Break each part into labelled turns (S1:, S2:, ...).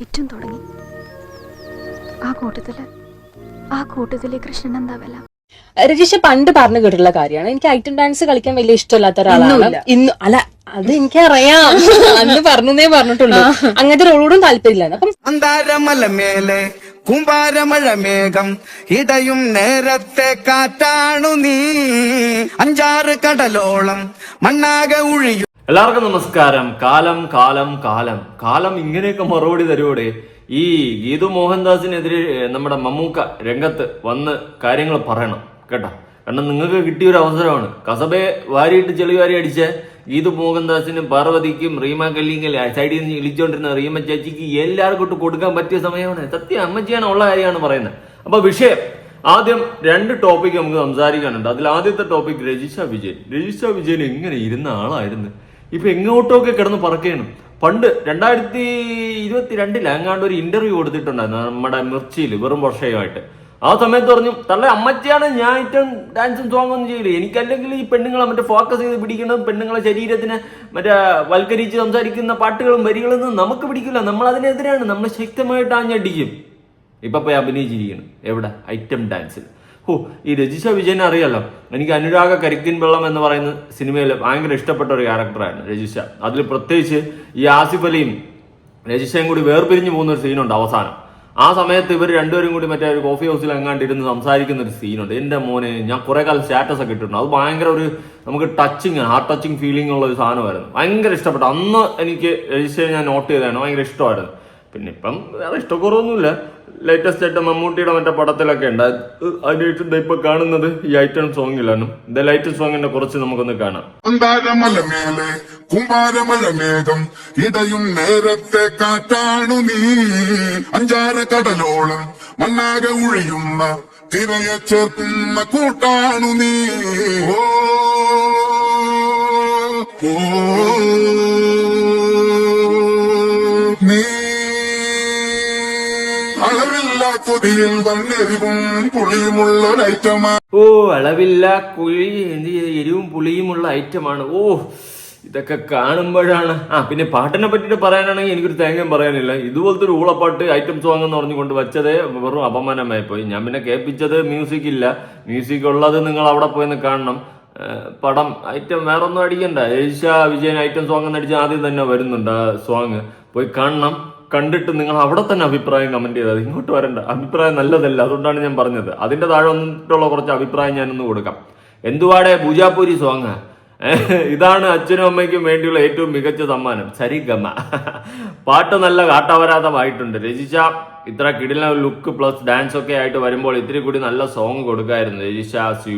S1: വിറ്റും തുടങ്ങി. ആ കൂട്ടത്തിൽ ആ കൂട്ടത്തിൽ കൃഷ്ണൻ എന്താ വില?
S2: രജീഷ പണ്ട് പറഞ്ഞു കേട്ടിട്ടുള്ള കാര്യമാണ്. എനിക്ക് ഐറ്റം ഡാൻസ് കളിക്കാൻ വലിയ ഇഷ്ടമില്ലാത്ത ഒരാളാണ്. ഇന്ന് അല്ല അത് എനിക്കറിയാം. അന്ന് പറഞ്ഞേ പറഞ്ഞിട്ടുള്ളൂ. അങ്ങനത്തെ റോളോടും താല്പര്യമില്ല അപ്പം
S3: അന്താരമല മേലെ കുമ്പാരമഴ മേഘം ഇടയും നേരത്തെ കാറ്റാണു നീ. അഞ്ചാറ് കടലോളം മണ്ണാകെ ഒഴിയും
S4: എല്ലാവർക്കും നമസ്കാരം. കാലം കാലം കാലം. കാലം ഇങ്ങനെയൊക്കെ മറുപടി തരുവോടെ? ഈ ഗീതു മോഹൻദാസിനെതിരെ നമ്മുടെ മമ്മൂക്ക രംഗത്ത് വന്ന് കാര്യങ്ങൾ പറയണം കേട്ടോ? കാരണം നിങ്ങൾക്ക് കിട്ടിയ ഒരു അവസരമാണ്. കസബയെ വാരിയിട്ട് ചെളി വാരി അടിച്ച ഗീതു മോഹൻദാസിനും പാർവതിക്കും റീമ കല്ലിങ്കൽ സൈഡിൽ നിന്ന് ഇളിച്ചോണ്ടിരുന്ന റീമ ചേച്ചിക്ക് എല്ലാവർക്കും ഇട്ട് കൊടുക്കാൻ പറ്റിയ സമയമാണ്. സത്യം അമ്മച്ചിയാണ് ഉള്ള കാര്യമാണ് പറയുന്നത്. അപ്പൊ വിഷയം. ആദ്യം രണ്ട് ടോപ്പിക് നമുക്ക് സംസാരിക്കാനുണ്ട്. അതിൽ ആദ്യത്തെ ടോപ്പിക് രജിഷ വിജയൻ. രജിഷ വിജയൻ എങ്ങനെ ഇരുന്ന ആളായിരുന്നു? ഇപ്പൊ എങ്ങോട്ടൊക്കെ കിടന്ന് പറക്കുകയാണ് പണ്ട് രണ്ടായിരത്തി ഇരുപത്തി രണ്ടിൽ അങ്ങാണ്ട് ഒരു ഇന്റർവ്യൂ കൊടുത്തിട്ടുണ്ടായിരുന്നു നമ്മുടെ മിർച്ചിയിൽ വെറും വർഷമായിട്ട് ആ സമയത്ത് പറഞ്ഞു തള്ള അമ്മച്ചിയാണ് ഞാൻ ഏറ്റവും ഡാൻസും സോങ് ഒന്നും ചെയ്യില്ല എനിക്കല്ലെങ്കിൽ ഈ പെണ്ണുങ്ങളെ മറ്റേ ഫോക്കസ് ചെയ്ത് പിടിക്കുന്നതും പെണ്ണുങ്ങളെ ശരീരത്തിന് മറ്റേ വൽക്കരിച്ച് സംസാരിക്കുന്ന പാട്ടുകളും വരികളൊന്നും നമുക്ക് പിടിക്കില്ല. നമ്മൾ അതിനെതിരാണ്. നമ്മൾ ശക്തമായിട്ട് ആഞ്ഞടിക്കും. ഇപ്പൊ പോയി അഭിനയിച്ചിരിക്കുന്നു. എവിടെ? ഐറ്റം ഡാൻസിൽ ഓ ഈ രജിഷ വിജയനെ അറിയാലോ. എനിക്ക് അനുരാഗ കരിക്കിൻ വെള്ളം എന്ന് പറയുന്ന സിനിമയിൽ ഭയങ്കര ഇഷ്ടപ്പെട്ട ഒരു ക്യാരക്ടറാണ് രജിഷ. അതിൽ പ്രത്യേകിച്ച് ഈ ആസിഫ് അലിയും രജിഷയും കൂടി വേർപിരിഞ്ഞു പോകുന്ന ഒരു സീനുണ്ട് അവസാനം. ആ സമയത്ത് ഇവർ രണ്ടുപേരും കൂടി മറ്റേ ഒരു കോഫി ഹൗസിൽ എങ്ങാണ്ട് ഇരുന്ന് സംസാരിക്കുന്ന ഒരു സീനുണ്ട് എന്റെ മോനെ ഞാൻ കുറെ കാലം സ്റ്റാറ്റസ് ഒക്കെ ഇട്ടിട്ടുണ്ട്. അത് ഭയങ്കര ഒരു നമുക്ക് ടച്ചിങ് ഹാർട്ട് ടച്ചിങ് ഫീലിംഗ് ഉള്ള ഒരു സാധനമായിരുന്നു. ഭയങ്കര ഇഷ്ടപ്പെട്ടു. അന്ന് എനിക്ക് രജിസ്റ്റർ ഞാൻ നോട്ട് ചെയ്തായിരുന്നു ഭയങ്കര ഇഷ്ടമായിരുന്നു. പിന്നെ ഇപ്പം വേറെ ഇഷ്ടക്കുറവൊന്നുമില്ല. ലേറ്റസ്റ്റ് ആയിട്ട് മമ്മൂട്ടിയുടെ മറ്റേ പടത്തിലൊക്കെ ഉണ്ട്. അത് അതിനായിട്ട് ഇപ്പൊ കാണുന്നത് ഈ ഐറ്റം സോങ്ങിലാണ് ദ ലൈറ്റ് സോങ്ങിന്റെ കുറച്ച് നമുക്കൊന്ന് കാണാം.
S5: അന്താരമല മേലെ കുമ്പാരമഴ മേഘം ഇടയും നേരത്തെ കാറ്റാണു നീ. അഞ്ചാറ് കടലോളം മണ്ണാകെ ഉഴിയുന്ന തിരയെ ചേർക്കുന്ന കൂട്ടാണു നീ. ഓ. കൊതിയിൽ വന്നെരിവും പുളിയുമുള്ള ഐറ്റമാണ്
S4: ഓ അളവില്ല കുഴി എന്ത് എരിവും പുളിയുമുള്ള ഐറ്റമാണ് ഓ ഇതൊക്കെ കാണുമ്പോഴാണ്. ആ പിന്നെ പാട്ടിനെ പറ്റിയിട്ട് പറയാനാണെങ്കിൽ എനിക്കൊരു തേങ്ങയും പറയാനില്ല. ഇതുപോലത്തെ ഒരു ഊളപ്പാട്ട് ഐറ്റം സോങ് എന്ന് പറഞ്ഞുകൊണ്ട് വെച്ചത് വെറും അപമാനമായി പോയി. ഞാൻ പിന്നെ കേൾപ്പിച്ചത് മ്യൂസിക് ഇല്ല. മ്യൂസിക് ഉള്ളത് നിങ്ങൾ അവിടെ പോയി കാണണം. പടം ഐറ്റം വേറെ ഒന്നും അടിക്കണ്ട. ഏഷ്യ വിജയൻ ഐറ്റം സോങ് എന്ന് ആദ്യം തന്നെ വരുന്നുണ്ട് ആ സോങ് പോയി കാണണം. കണ്ടിട്ട് നിങ്ങൾ അവിടെ തന്നെ അഭിപ്രായം കമന്റ് ചെയ്താൽ ഇങ്ങോട്ട് വരണ്ട. അഭിപ്രായം നല്ലതല്ല. അതുകൊണ്ടാണ് ഞാൻ പറഞ്ഞത്. അതിന്റെ താഴെ വന്നിട്ടുള്ള കുറച്ച് അഭിപ്രായം ഞാനൊന്ന് കൊടുക്കാം. എന്തുവാടെ പൂജാപൂരി സോങ് ഇതാണ് അച്ഛനും അമ്മയ്ക്കും വേണ്ടിയുള്ള ഏറ്റവും മികച്ച സമ്മാനം. സരിഗമ. പാട്ട് നല്ല കാട്ടാവരാതമായിട്ടുണ്ട് രജിഷ ഇത്ര കിടില ലുക്ക് പ്ലസ് ഡാൻസ് ഒക്കെ ആയിട്ട് വരുമ്പോൾ ഇത്തിരി കൂടി നല്ല സോങ് കൊടുക്കായിരുന്നു രജിഷ ആസ്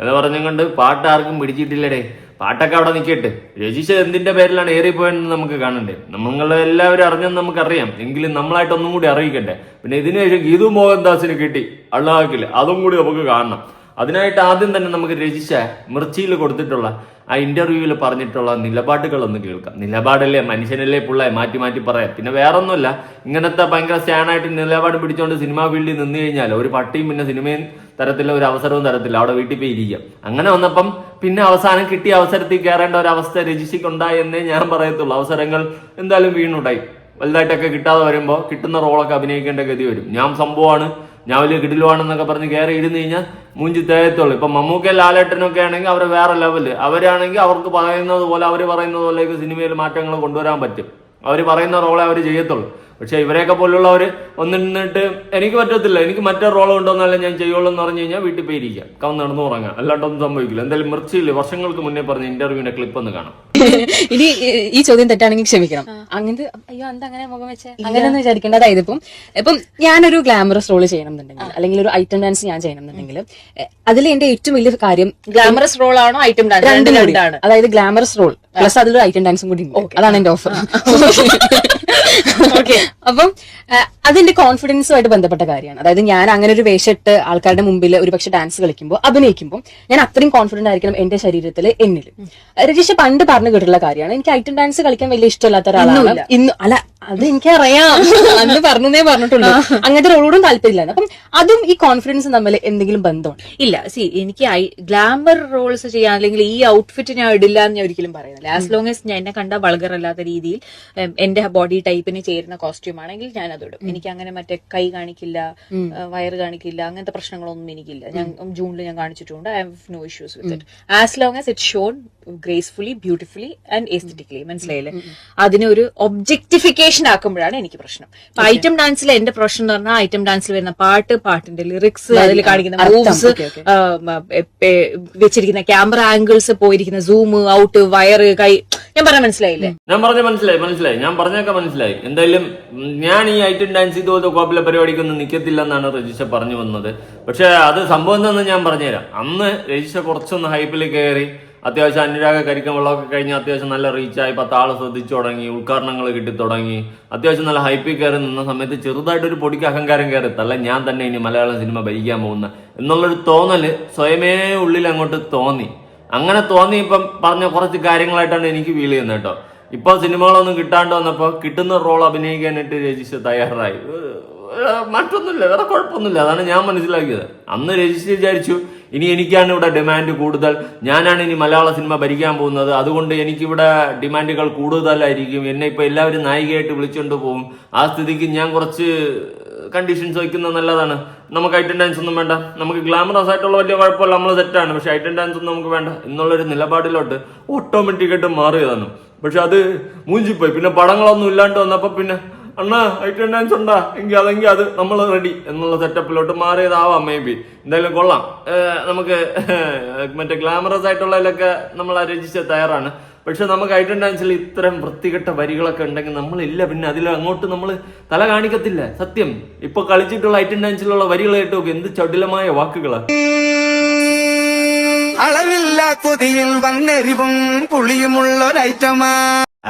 S4: എന്ന് പറഞ്ഞുകൊണ്ട് പാട്ട് ആർക്കും പിടിച്ചിട്ടില്ലടേ. പാട്ടൊക്കെ അവിടെ നിൽക്കട്ടെ രജിഷ എന്തിന്റെ പേരിലാണ് ഏറിപ്പോയെന്ന് നമുക്ക് കാണണ്ടേ? നമ്മൾ എല്ലാവരും അറിഞ്ഞെന്ന് നമുക്കറിയാം. എങ്കിലും നമ്മളായിട്ട് ഒന്നും കൂടി അറിയിക്കട്ടെ പിന്നെ ഇതിനുശേഷം ഗീതു മോഹൻദാസിന് കിട്ടി. അള്ളാഹിൽ അതും കൂടി നമുക്ക് കാണണം. അതിനായിട്ട് ആദ്യം തന്നെ നമുക്ക് രജിച്ച മിർച്ചിയിൽ കൊടുത്തിട്ടുള്ള ആ ഇന്റർവ്യൂവിൽ പറഞ്ഞിട്ടുള്ള നിലപാടുകൾ ഒന്ന് കേൾക്കാം. നിലപാടല്ലേ? മനുഷ്യനല്ലേ പിള്ളേ മാറ്റി മാറ്റി പറയാം. പിന്നെ വേറൊന്നുമില്ല. ഇങ്ങനത്തെ ഭയങ്കര സ്റ്റാനായിട്ട് നിലപാട് പിടിച്ചുകൊണ്ട് സിനിമാ ഫീൽഡിൽ നിന്ന് കഴിഞ്ഞാൽ ഒരു പട്ടിയും പിന്നെ സിനിമയും തരത്തില്ല ഒരു അവസരവും തരത്തില്ല. അവിടെ വീട്ടിൽ പോയി ഇരിക്കാം. അങ്ങനെ വന്നപ്പം പിന്നെ അവസാനം കിട്ടിയ അവസരത്തിൽ കയറേണ്ട ഒരു അവസ്ഥ രജിസ്റ്റയ്ക്ക് എന്നേ ഞാൻ പറയത്തുള്ളൂ. അവസരങ്ങൾ എന്തായാലും വീണുണ്ടായി. വലുതായിട്ടൊക്കെ കിട്ടാതെ വരുമ്പോൾ കിട്ടുന്ന റോളൊക്കെ അഭിനയിക്കേണ്ട ഗതി വരും. ഞാൻ സംഭവമാണ് ഞാൻ വലിയ കിടിലുവാണെന്നൊക്കെ പറഞ്ഞ് കയറി ഇരുന്ന് കഴിഞ്ഞാൽ മൂഞ്ചി തേയത്തുള്ളൂ. ഇപ്പം മമ്മൂക്ക ലാലേട്ടനൊക്കെ ആണെങ്കിൽ അവർ വേറെ ലെവൽ അവരാണെങ്കിൽ അവർക്ക് പറയുന്നത് പോലെ അവർ പറയുന്നത് പോലെ സിനിമയിൽ മാറ്റങ്ങൾ കൊണ്ടുവരാൻ പറ്റും. അവർ പറയുന്ന റോളെ അവർ ചെയ്യത്തുള്ളൂ. പക്ഷേ ഇവരെയൊക്കെ പോലുള്ളവർ ഒന്നിട്ട് എനിക്ക് പറ്റത്തില്ല. എനിക്ക് മറ്റേ റോൾ ഉണ്ടോന്നല്ല ഞാൻ ചെയ്യുള്ളൂ എന്ന് പറഞ്ഞു കഴിഞ്ഞാൽ വീട്ടിൽ പോയി ഇരിക്കാം കവന്ന് നടന്നു ഉറങ്ങാം അല്ലാണ്ടൊന്നും സംഭവിക്കില്ല. എന്തായാലും മിർച്ചിയിൽ വർഷങ്ങൾക്ക് മുന്നേ പറഞ്ഞ ഇന്റർവ്യൂവിന്റെ ക്ലിപ്പ് ഒന്ന് കാണാം.
S2: ഇനി ഈ- ചോദ്യം തെറ്റാണെങ്കിൽ ക്ഷമിക്കണം. അങ്ങനത്തെ അയ്യോ എന്താ അങ്ങനെ മുഖം വെച്ച്? അങ്ങനെയൊന്നും വിചാരിക്കേണ്ട. അതായത് ഇപ്പം ഇപ്പം ഞാനൊരു ഗ്ലാമറസ് റോൾ ചെയ്യണം എന്നുണ്ടെങ്കിൽ അല്ലെങ്കിൽ ഒരു ഐറ്റം ഡാൻസ് ഞാൻ ചെയ്യണം എന്നുണ്ടെങ്കിൽ അതിൽ എന്റെ ഏറ്റവും വലിയ കാര്യം
S6: ഗ്ലാമറസ് റോൾ ആണോ ഐറ്റം ഡാൻസ്?
S2: രണ്ടും കൂടി. അതായത് ഗ്ലാമറസ് റോൾ പ്ലസ് അതിലൊരു ഐറ്റം ഡാൻസും കൂടി അതാണ് എന്റെ ഓഫർ അപ്പം അതിന്റെ കോൺഫിഡൻസുമായിട്ട് ബന്ധപ്പെട്ട കാര്യമാണ്. അതായത് ഞാൻ അങ്ങനെ ഒരു വേഷമിട്ട് ആൾക്കാരുടെ മുമ്പിൽ ഒരുപക്ഷെ ഡാൻസ് കളിക്കുമ്പോൾ അഭിനയിക്കുമ്പോൾ ഞാൻ അത്രയും കോൺഫിഡന്റ് ആയിരിക്കണം എന്റെ ശരീരത്തിൽ എന്നിൽ രജിഷ പണ്ട് പറഞ്ഞു കേട്ടിട്ടുള്ള കാര്യമാണ്. എനിക്ക് ഐറ്റം ഡാൻസ് കളിക്കാൻ വലിയ ഇഷ്ടമില്ലാത്ത ഒരാളാണ്. ഇന്ന് അല്ല അത് എനിക്കറിയാം. അന്ന് പറഞ്ഞേ പറഞ്ഞിട്ടുള്ളൂ. അങ്ങനത്തെ റോളോടും താല്പര്യമില്ല അപ്പം അതും ഈ കോൺഫിഡൻസും തമ്മിൽ എന്തെങ്കിലും ബന്ധമുണ്ട്?
S6: ഇല്ല. സി എനിക്ക് ഗ്ലാമർ റോൾസ് ചെയ്യാൻ അല്ലെങ്കിൽ ഈ ഔട്ട്ഫിറ്റ് ഞാൻ ഇടില്ല എന്ന് ഞാൻ ഒരിക്കലും പറയുന്നില്ല. ആസ് ലോങ് എസ് ഞാൻ എന്നെ കണ്ട വൾഗർ അല്ലാത്ത രീതിയിൽ എന്റെ ബോഡി ടൈപ്പിന് ചേരുന്ന കോസ്റ്റ്യൂം ആണെങ്കിൽ ഞാൻ അതിടും എനിക്ക് അങ്ങനെ മറ്റേ കൈ കാണിക്കില്ല വയർ വയറ് കാണിക്കില്ല അങ്ങനത്തെ പ്രശ്നങ്ങളൊന്നും എനിക്കില്ല. ഞാൻ ജൂണിൽ ഞാൻ കാണിച്ചിട്ടുണ്ട്. I have no issues with it as long as it shown gracefully beautifully and aesthetically മനസ്സിലായില്ലേ? അതിനൊരു ഒബ്ജക്ടിഫിക്കേഷൻ ആക്കുമ്പോഴാണ് എനിക്ക് പ്രശ്നം. ഐറ്റം ഡാൻസിൽ എന്റെ പ്രശ്നം എന്ന് പറഞ്ഞാൽ ഐറ്റം ഡാൻസിൽ വരുന്ന പാട്ട് പാട്ടിന്റെ ലിറിക്സ് അതിൽ കാണിക്കുന്ന മൂവ്സ്. വെച്ചിരിക്കുന്ന ക്യാമറ ആംഗിൾസ് പോയിരിക്കുന്ന സൂം ഔട്ട് വയറ് കൈ ഞാൻ പറഞ്ഞ മനസ്സിലായില്ലേ?
S4: ഞാൻ പറഞ്ഞ മനസ്സിലായി മനസ്സിലായി. ഞാൻ പറഞ്ഞൊക്കെ മനസ്സിലായി. എന്തായാലും ഞാൻ ഈ ഐറ്റം ഡാൻസ് ഇതുപോലത്തെ കോപ്പിലെ പരിപാടിക്കൊന്നും നിൽക്കത്തില്ല എന്നാണ് രജിഷ പറഞ്ഞു വന്നത്. പക്ഷെ അത് സംഭവം എന്താണെന്ന് ഞാൻ പറഞ്ഞുതരാം. അന്ന് രജിഷ കുറച്ചൊന്ന് ഹൈപ്പിൽ കയറി അത്യാവശ്യം അനുരാഗ കരിക്കം വെള്ളമൊക്കെ കഴിഞ്ഞ് അത്യാവശ്യം നല്ല റീച്ചായി പത്താൾ ശ്രദ്ധിച്ചു തുടങ്ങി ഉദ്ഘാടനങ്ങൾ കിട്ടി തുടങ്ങി. അത്യാവശ്യം നല്ല ഹൈപ്പിൽ കയറി നിന്ന സമയത്ത് ചെറുതായിട്ടൊരു പൊടിക്ക് അഹങ്കാരം കയറി തല്ല ഞാൻ തന്നെ ഇനി മലയാളം സിനിമ ഭരിക്കാൻ പോകുന്ന. എന്നുള്ളൊരു തോന്നൽ സ്വയമേ ഉള്ളിൽ അങ്ങോട്ട് തോന്നി. അങ്ങനെ തോന്നി ഇപ്പം പറഞ്ഞ കുറച്ച് കാര്യങ്ങളായിട്ടാണ് എനിക്ക് ഫീൽ ചെയ്യുന്നത് കേട്ടോ. ഇപ്പൊ സിനിമകളൊന്നും കിട്ടാണ്ട് വന്നപ്പോൾ കിട്ടുന്ന റോൾ അഭിനയിക്കാനായിട്ട് രജിഷ തയ്യാറായി. മറ്റൊന്നുമില്ല വേറെ കുഴപ്പമൊന്നുമില്ല. അതാണ് ഞാൻ മനസ്സിലാക്കിയത്. അന്ന് രജിസ്റ്റർ വിചാരിച്ചു ഇനി എനിക്കാണ് ഇവിടെ ഡിമാൻഡ് കൂടുതൽ. ഞാനാണ് ഇനി മലയാള സിനിമ ഭരിക്കാൻ പോകുന്നത്. അതുകൊണ്ട് എനിക്കിവിടെ ഡിമാൻഡുകൾ കൂടുതലായിരിക്കും. എന്നെ ഇപ്പോൾ എല്ലാവരും നായികയായിട്ട് വിളിച്ചുകൊണ്ട് പോകും ആ സ്ഥിതിക്ക് ഞാൻ കുറച്ച് കണ്ടീഷൻസ് വയ്ക്കുന്നത് നല്ലതാണ്. നമുക്ക് ഐറ്റൻ ഡാൻസ് ഒന്നും വേണ്ട. നമുക്ക് ഗ്ലാമറസ് ആയിട്ടുള്ള വലിയ കുഴപ്പമില്ല. നമ്മൾ സെറ്റാണ് പക്ഷേ ഐറ്റൻ ഡാൻസ് ഒന്നും നമുക്ക് വേണ്ട. എന്നുള്ളൊരു നിലപാടിലോട്ട് ഓട്ടോമാറ്റിക്കായിട്ട് മാറിയതാണ്. പക്ഷെ അത് മൂഞ്ചിപ്പോയി. പിന്നെ പടങ്ങളൊന്നും ഇല്ലാണ്ട് വന്നപ്പോൾ പിന്നെ അണ്ണാ ഡാൻസ് ഉണ്ടാ? എങ്കിൽ അതെങ്കിൽ അത് നമ്മൾ റെഡി എന്നുള്ള സെറ്റപ്പിലോട്ട് മാറിയതാവാം മേ ബി എന്തായാലും കൊള്ളാം. നമുക്ക് മറ്റേ ഗ്ലാമറസ് ആയിട്ടുള്ളതിലൊക്കെ നമ്മൾ രചിച്ച തയ്യാറാണ്. പക്ഷെ നമുക്ക് ഐറ്റൻഡൻസിൽ ഇത്തരം വൃത്തികെട്ട വരികളൊക്കെ ഉണ്ടെങ്കിൽ നമ്മളില്ല. പിന്നെ അതിൽ അങ്ങോട്ട് നമ്മൾ തല കാണിക്കത്തില്ല. സത്യം. ഇപ്പൊ കളിച്ചിട്ടുള്ള ഐറ്റൻഡൻസിലുള്ള വരികൾ കേട്ടോ എന്ത് ചടുലമായ വാക്കുകളാണ്
S3: അളവില്ല കൊതിയിൽ വന്നെരിവും പുളിയുമുള്ളൊരൈറ്റമാ.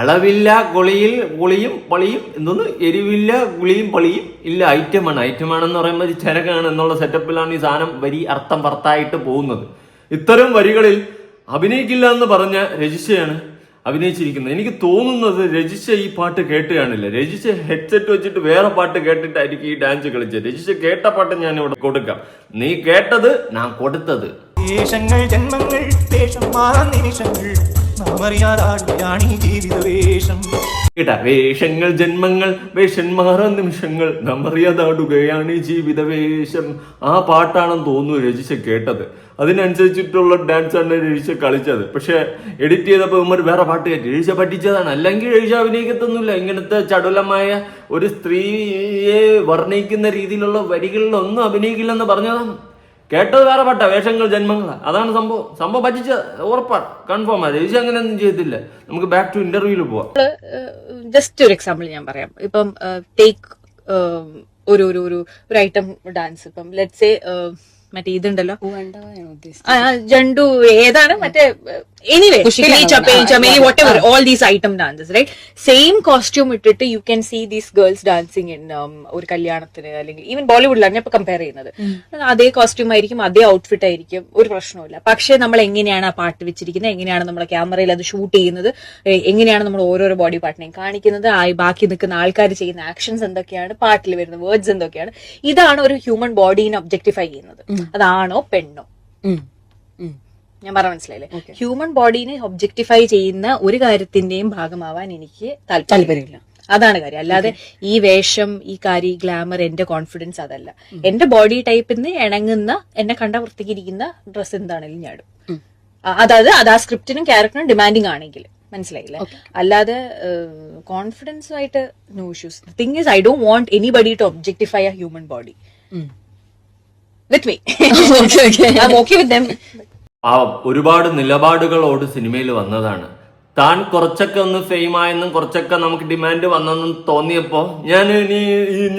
S4: അളവില്ല ഗുളിയിൽ ഗുളിയും പളിയും എന്തോന്ന് എരിവില്ല ഗുളിയും പളിയും ഇല്ല ഐറ്റമാണ്. ഐറ്റമാണെന്ന് പറയുമ്പോൾ ചരകാണ് എന്നുള്ള സെറ്റപ്പിലാണ് ഈ സാധനം വരി അർത്ഥം വർത്തായിട്ട് പോകുന്നത്. ഇത്തരം വരികളിൽ അഭിനയിക്കില്ല എന്ന് പറഞ്ഞ രജിശയാണ് അഭിനയിച്ചിരിക്കുന്നത്. എനിക്ക് തോന്നുന്നത് രജിശ ഈ പാട്ട് കേട്ട് രജിഷ ഹെഡ്സെറ്റ് വെച്ചിട്ട് വേറെ പാട്ട് കേട്ടിട്ടായിരിക്കും ഈ ഡാൻസ് കളിച്ചത്. രജിശ കേട്ട പാട്ട് ഞാൻ ഇവിടെ കൊടുക്കാം. നീ കേട്ടത് ഞാൻ കൊടുത്തത്.
S7: ജന്മങ്ങൾ
S4: കേട്ടാ വേഷങ്ങൾ ജന്മങ്ങൾ വേഷന്മാറാൻ നിമിഷങ്ങൾ. നമറിയാതാടുകയാണ് ഈ ജീവിത വേഷം ആ പാട്ടാണെന്ന് തോന്നുന്നു രചിച്ച കേട്ടത്. അതിനനുസരിച്ചിട്ടുള്ള ഡാൻസ് ആണ് രചിച്ച കളിച്ചത്. പക്ഷെ എഡിറ്റ് ചെയ്തപ്പോൾ ഇവർ വേറെ പാട്ട് കയറ്റി രഴിച്ച പറ്റിച്ചതാണ് അല്ലെങ്കിൽ രജിഷ അഭിനയിക്കത്തൊന്നുമില്ല. ഇങ്ങനത്തെ ചടുലമായ ഒരു സ്ത്രീയെ വർണിക്കുന്ന രീതിയിലുള്ള വരികളിലൊന്നും അഭിനയിക്കില്ലെന്ന് പറഞ്ഞതാണ്. കേട്ടത് വേറെ പെട്ട വേഷങ്ങൾ ജന്മങ്ങളാ. അതാണ് സംഭവം. സംഭവം പറ്റിച്ച ഉറപ്പാണ് കൺഫേം ആ. അങ്ങനെ അങ്ങനെയൊന്നും ചെയ്തില്ല. നമുക്ക് ബാക്ക് ടു ഇന്റർവ്യൂവിൽ പോവാം.
S6: ജസ്റ്റ് ഒരു എക്സാമ്പിൾ ഞാൻ പറയാം. ഇപ്പം ടേക്ക് ഒരു ഒരു ഒരു ഒരു ഐറ്റം ഡാൻസ് ഇപ്പം ലെറ്റ് സേ മറ്റേ ഇതുണ്ടല്ലോ. ജണ്ടു ഏതാണ്? മറ്റേ anyway whatever all these item dances right same costume ഇട്ടിട്ട് you can see these girls dancing in ഒരു കല്യാണത്തിന് അല്ലെങ്കിൽ ഈവൻ ബോളിവുഡിലാണ് ഞാൻ ഇപ്പൊ കമ്പയർ ചെയ്യുന്നത്. അതേ കോസ്റ്റ്യൂം ആയിരിക്കും അതേ ഔട്ട്ഫിറ്റ് ആയിരിക്കും ഒരു പ്രശ്നവുമില്ല. പക്ഷേ നമ്മൾ എങ്ങനെയാണ് ആ പാട്ട് വെച്ചിരിക്കുന്നത് എങ്ങനെയാണ് നമ്മുടെ ക്യാമറയിൽ അത് ഷൂട്ട് ചെയ്യുന്നത് എങ്ങനെയാണ് നമ്മൾ ഓരോരോ ബോഡി പാർട്ടിനെയും കാണിക്കുന്നത് ആ ബാക്കി നിൽക്കുന്ന ആൾക്കാർ ചെയ്യുന്ന ആക്ഷൻസ് എന്തൊക്കെയാണ് പാട്ടിൽ വരുന്ന വേർഡ്സ് എന്തൊക്കെയാണ്. ഇതാണ് ഒരു ഹ്യൂമൻ ബോഡീനെ ഒബ്ജക്ടിഫൈ ചെയ്യുന്നത്. അതാണോ പെണ്ണോ? ഞാൻ പറഞ്ഞ മനസ്സിലായില്ലേ? ഹ്യൂമൻ ബോഡീനെ ഒബ്ജക്ടിഫൈ ചെയ്യുന്ന ഒരു കാര്യത്തിന്റെയും ഭാഗമാവാൻ എനിക്ക് താല്പര്യമില്ല. അതാണ് കാര്യം. അല്ലാതെ ഈ വേഷം ഈ കാര്യം ഈ ഗ്ലാമർ എന്റെ കോൺഫിഡൻസ് അതല്ല എന്റെ ബോഡി ടൈപ്പിന് ഇണങ്ങുന്ന എന്നെ കണ്ട വൃത്തിക്കിരിക്കുന്ന ഡ്രസ്സ് എന്താണെങ്കിലും ഞാൻ അതായത് അത് ആ സ്ക്രിപ്റ്റിനും ക്യാരക്ടറിനും ഡിമാൻഡിങ് ആണെങ്കിൽ. മനസ്സിലായില്ലേ? അല്ലാതെ കോൺഫിഡൻസ് ആയിട്ട് no issues thing is I do want anybody to objectify a human body with me I okay with them
S4: ആ ഒരുപാട് നിലപാടുകളോട് സിനിമയിൽ വന്നതാണ്. താൻ കുറച്ചൊക്കെ ഒന്ന് ഫെയിം ആയെന്നും കുറച്ചൊക്കെ നമുക്ക് ഡിമാൻഡ് വന്നെന്നും തോന്നിയപ്പോ ഞാൻ ഇനി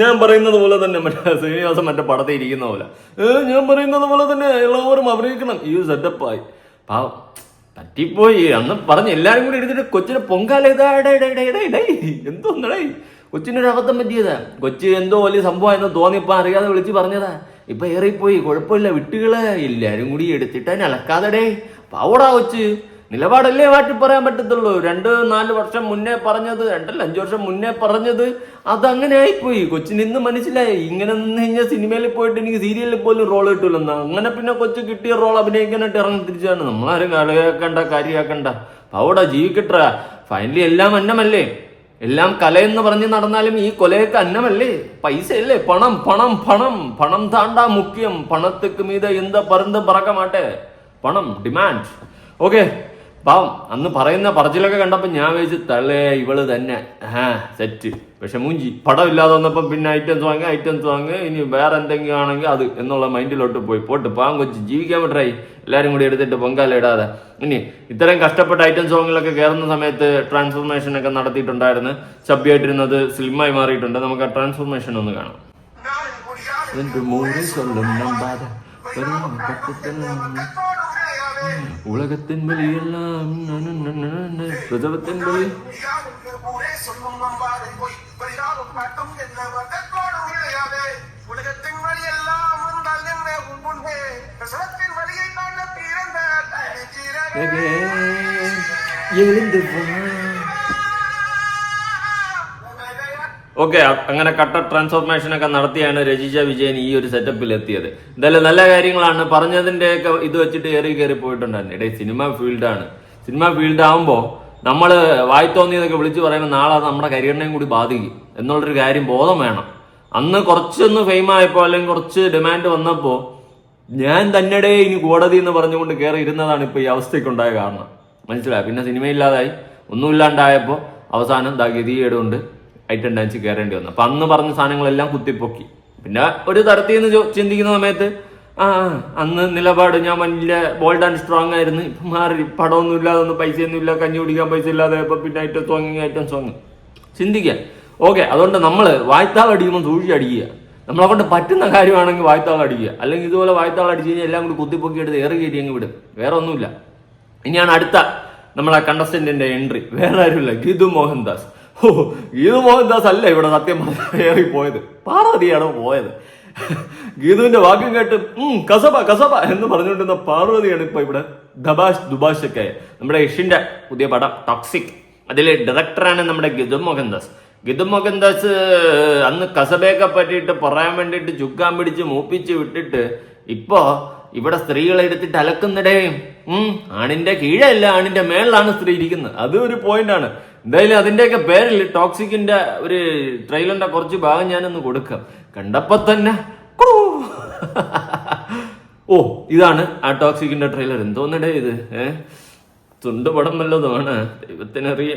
S4: ഞാൻ പറയുന്നത് പോലെ തന്നെ മറ്റേ ശ്രീനിവാസം മറ്റേ പടത്തിൽ ഇരിക്കുന്ന പോലെ. ഞാൻ പറയുന്നത് പോലെ തന്നെ എല്ലാവരും അഭിനയിക്കണം. ഈ സെറ്റപ്പായി പാവം. പറ്റിപ്പോയി. അന്ന് പറഞ്ഞ് എല്ലാരും കൂടി എടുത്തിട്ട് കൊച്ചിനെ പൊങ്കാല ഇതാ എന്തോന്നടേ കൊച്ചിനൊരു അബദ്ധം പറ്റിയതാ. കൊച്ചി എന്തോ വലിയ സംഭവം സംഭവമായിരുന്നു തോന്നിയപ്പോൾ അറിയാതെ വിളിച്ച് പറഞ്ഞതാ. ഇപ്പൊ ഏറിപ്പോയി കുഴപ്പമില്ല വിട്ടുകൾ എല്ലാരും കൂടി എടുത്തിട്ട് അലക്കാതെടേ. പാവടാ വെച്ച് നിലപാടല്ലേ മാറ്റി പറയാൻ പറ്റത്തുള്ളൂ. രണ്ട് നാല് വർഷം മുന്നേ പറഞ്ഞത് രണ്ടല്ല അഞ്ചു വർഷം മുന്നേ പറഞ്ഞത് അതങ്ങനെ ആയിപ്പോയി. കൊച്ചിന് ഇന്ന് മനസ്സിലായി. ഇങ്ങനെ നിന്ന് കഴിഞ്ഞാൽ സിനിമയിൽ പോയിട്ട് എനിക്ക് സീരിയലിൽ പോലും റോൾ കിട്ടൂലെന്ന്. അങ്ങനെ പിന്നെ കൊച്ചു കിട്ടിയ റോൾ അഭിനയിക്കാനായിട്ട് ഇറങ്ങി തിരിച്ചാണ്. നമ്മളാരും കളിയാക്കണ്ട കാര്യമാക്കണ്ട പാവടാ ജീവിക്കട്ടാ. ഫൈനലി എല്ലാം അന്നമല്ലേ? എല്ലാം കലയെന്ന് പറഞ്ഞ് നടന്നാലും ഈ കൊലയൊക്കെ അന്നമല്ലേ? പൈസ അല്ലേ പണം പണം പണം. പണം താണ്ടാ മുഖ്യം. പണത്തുക്ക് മീത എന്ത പറന്ത് പറക്കമാട്ടെ പണം ഡിമാൻഡ് ഓക്കെ പാവം അന്ന് പറയുന്ന പറച്ചിലൊക്കെ കണ്ടപ്പോൾ ഞാൻ വെച്ച് തള്ളേ ഇവൾ തന്നെ. ആ സെറ്റ്. പക്ഷെ മൂഞ്ചി പടം ഇല്ലാതെ വന്നപ്പം പിന്നെ ഐറ്റംസ് വാങ്ങി ഐറ്റംസ് വാങ്ങി ഇനി വേറെ എന്തെങ്കിലും ആണെങ്കിൽ അത് എന്നുള്ള മൈൻഡിലോട്ട് പോയി. പോട്ട് പാവം കൊച്ചു ജീവിക്കാൻ പറ്റായി എല്ലാവരും കൂടി എടുത്തിട്ട് പൊങ്കാല ഇടാതെ. ഇനി ഇത്രയും കഷ്ടപ്പെട്ട ഐറ്റംസ് സോങ്ങിലൊക്കെ കയറുന്ന സമയത്ത് ട്രാൻസ്ഫോർമേഷൻ ഒക്കെ നടത്തിയിട്ടുണ്ടായിരുന്നു. ചബ്ബിയായിട്ടിരുന്നത് സ്ലിമായി മാറിയിട്ടുണ്ട്. നമുക്ക് ആ ട്രാൻസ്ഫോർമേഷൻ ഒന്ന് കാണാം. മൂന്ന് സ്വന്തം உலகத்தின் பலி எல்லாம் பிரதவத்தின் பலி
S5: உலகத்தின் வழி எல்லாம் வந்தால் என்ன உண்மை பிரசவத்தின் வழியை காண பிறந்த
S4: எழுந்து வா. ഓക്കെ അങ്ങനെ കട്ട ട്രാൻസ്ഫോർമേഷൻ ഒക്കെ നടത്തിയാണ് രജിജ വിജയൻ ഈ ഒരു സെറ്റപ്പിൽ എത്തിയത് എന്തായാലും നല്ല കാര്യങ്ങളാണ്. പറഞ്ഞതിന്റെ ഒക്കെ ഇത് വെച്ചിട്ട് കയറി കയറി പോയിട്ടുണ്ടായിരുന്നു ഇടയിൽ സിനിമ ഫീൽഡാണ്. സിനിമ ഫീൽഡ് ആകുമ്പോൾ നമ്മൾ വായി തോന്നിയതൊക്കെ വിളിച്ചു പറയുന്ന നാളെ അത് നമ്മുടെ കരിയറിനെയും കൂടി ബാധിക്കും. എന്നുള്ളൊരു കാര്യം ബോധം വേണം. അന്ന് കുറച്ചൊന്ന് ഫെയിം ആയപ്പോൾ അല്ലെങ്കിൽ കുറച്ച് ഡിമാൻഡ് വന്നപ്പോൾ ഞാൻ തന്നെടേ ഇനി കോടതി എന്ന് പറഞ്ഞുകൊണ്ട് കയറി ഇരുന്നതാണ് ഇപ്പൊ ഈ അവസ്ഥയ്ക്കുണ്ടായ കാരണം. മനസ്സിലായി? പിന്നെ സിനിമയില്ലാതായി. ഒന്നുമില്ലാണ്ടായപ്പോൾ അവസാനം ദാ ഗതികേടുകൊണ്ട് ഐറ്റം ഡാൻസ് കയറേണ്ടി വന്നു. അപ്പൊ അന്ന് പറഞ്ഞ സാധനങ്ങളെല്ലാം കുത്തിപ്പൊക്കി. പിന്നെ ഒരു തരത്തിൽ നിന്ന് ചിന്തിക്കുന്ന സമയത്ത് ആ അന്ന് നിലപാട് ഞാൻ വലിയ ബോൾഡ് ആൻഡ് സ്ട്രോങ് ആയിരുന്നു. ഇപ്പൊ മാറി പടമൊന്നും ഇല്ലാതെ ഒന്നും പൈസയൊന്നും ഇല്ല കഞ്ഞി കുടിക്കാൻ പൈസ ഇല്ലാതെ ഇപ്പൊ പിന്നെ ഐറ്റം സോങ് ഐറ്റം സോങ് ചിന്തിക്കുക ഓക്കെ അതുകൊണ്ട് നമ്മൾ വായ്ത്താവ് അടിക്കുമ്പോൾ സൂക്ഷിച്ച് അടിക്കുക. നമ്മളെ കൊണ്ട് പറ്റുന്ന കാര്യമാണെങ്കിൽ വായ്ത്താവ് അടിക്കുക. അല്ലെങ്കിൽ ഇതുപോലെ വായ്ത്താവ് അടിച്ച് കഴിഞ്ഞാൽ എല്ലാം കൂടി കുത്തിപ്പൊക്കി എടുത്ത് ഏറെ കയറ്റി അങ്ങ് വിടും. വേറെ ഒന്നുമില്ല. ഇനിയാണ് അടുത്ത നമ്മളെ കണ്ടസ്റ്റന്റിന്റെ എൻട്രി വേറെ ആരുമില്ല. ഗിതു മോഹൻദാസ്. ഓ ഗീതു മോഹൻദാസ് അല്ല ഇവിടെ സത്യം കയറി പോയത് പാർവതിയാണ് പോയത്. ഗീതുവിന്റെ വാക്യം കേട്ട് ഉം കസബ കസബ എന്ന് പറഞ്ഞുകൊണ്ടിരുന്ന പാർവതിയാണ് ഇപ്പൊ ഇവിടെ ദബാഷ് ദുബാഷ് ഒക്കെ നമ്മുടെ യഷിന്റെ പുതിയ പടം ടോക്സിക് അതിലെ ഡയറക്ടറാണ് നമ്മുടെ ഗിതു മോഹൻദാസ്. ഗിതു മോഹൻദാസ് അന്ന് കസബയൊക്കെ പറ്റിയിട്ട് പറയാൻ വേണ്ടിയിട്ട് ചുക്കാൻ പിടിച്ച് മൂപ്പിച്ച് വിട്ടിട്ട് ഇപ്പോ ഇവിടെ സ്ത്രീകളെ എടുത്തിട്ട് അലക്കുന്നിടേ ഉം ആണിന്റെ കീഴല്ല ആണിന്റെ മേളിലാണ് സ്ത്രീ ഇരിക്കുന്നത്. അത് ഒരു പോയിന്റ് ആണ്. എന്തായാലും അതിന്റെയൊക്കെ പേരിൽ ടോക്സിക്കിന്റെ ഒരു ട്രെയിലറിന്റെ കുറച്ച് ഭാഗം ഞാനൊന്ന് കൊടുക്കാം. കണ്ടപ്പോ തന്നെ. ഓ ഇതാണ് ആ ടോക്സിക്കിന്റെ ട്രെയിലർ എന്തോന്നിടേ ഇത്? ഏഹ് തുണ്ട് പടം വല്ലതുമാണ് ദൈവത്തിനറിയ.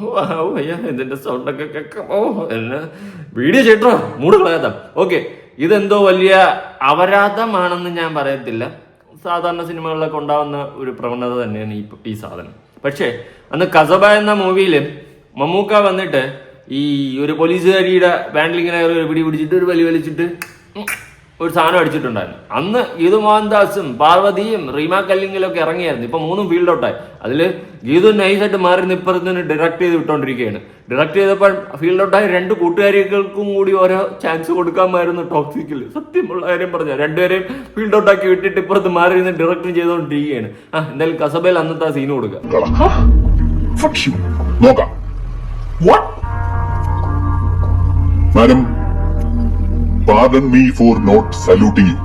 S4: വൗ, അയ്യ ഇതിന്റെ സൗണ്ടൊക്കെ കേൾക്കാം ഓ എന്നെ വീഡിയോ ചേട്ടോ മൂട് കളയാതാ ഓക്കെ ഇതെന്തോ വലിയ അപരാധമാണെന്ന് ഞാൻ പറയത്തില്ല. സാധാരണ സിനിമകളിലൊക്കെ ഉണ്ടാവുന്ന ഒരു പ്രവണത തന്നെയാണ് ഈ ഈ സാധനം. പക്ഷേ അന്ന് കസബ എന്ന മൂവിയിൽ മമ്മൂക്ക വന്നിട്ട് ഈ ഒരു പോലീസുകാരിയുടെ ബാൻഡിൽ ഇങ്ങനെ ഒരു പിടി പിടിച്ചിട്ട് ഒരു വലി വലിച്ചിട്ട് ഒരു സാധനം അടിച്ചിട്ടുണ്ടായിരുന്നു. അന്ന് ഗീതു മോഹൻദാസും പാർവതിയും റീമ കല്ലിങ്ങിലും ഒക്കെ ഇറങ്ങിയായിരുന്നു. ഇപ്പൊ മൂന്നും ഫീൽഡ് ഔട്ടായി അതിൽ ഗീതു നൈസായിട്ട് മാറി നിപ്പുറത്ത് നിന്ന് ഡിറക്ട് ചെയ്ത് വിട്ടോണ്ടിരിക്കുകയാണ് ഡിറക്ട് ചെയ്തപ്പോൾ ഫീൽഡ് ഔട്ടായി രണ്ട് കൂട്ടുകാരികൾക്കും കൂടി ഓരോ ചാൻസ് കൊടുക്കാമായിരുന്നു ടോക്സിക്കിൽ സത്യമുള്ള കാര്യം പറഞ്ഞ രണ്ടുപേരെയും ഫീൽഡ് ഔട്ടാക്കി വിട്ടിട്ട് ഇപ്പുറത്ത് മാറി നിന്ന് ഡിറക്ട് ചെയ്തുകൊണ്ടിരിക്കുകയാണ് ആ എന്തായാലും കസബയിൽ അന്നത്തെ ആ സീൻ കൊടുക്കുക
S5: pardon me for not saluting you.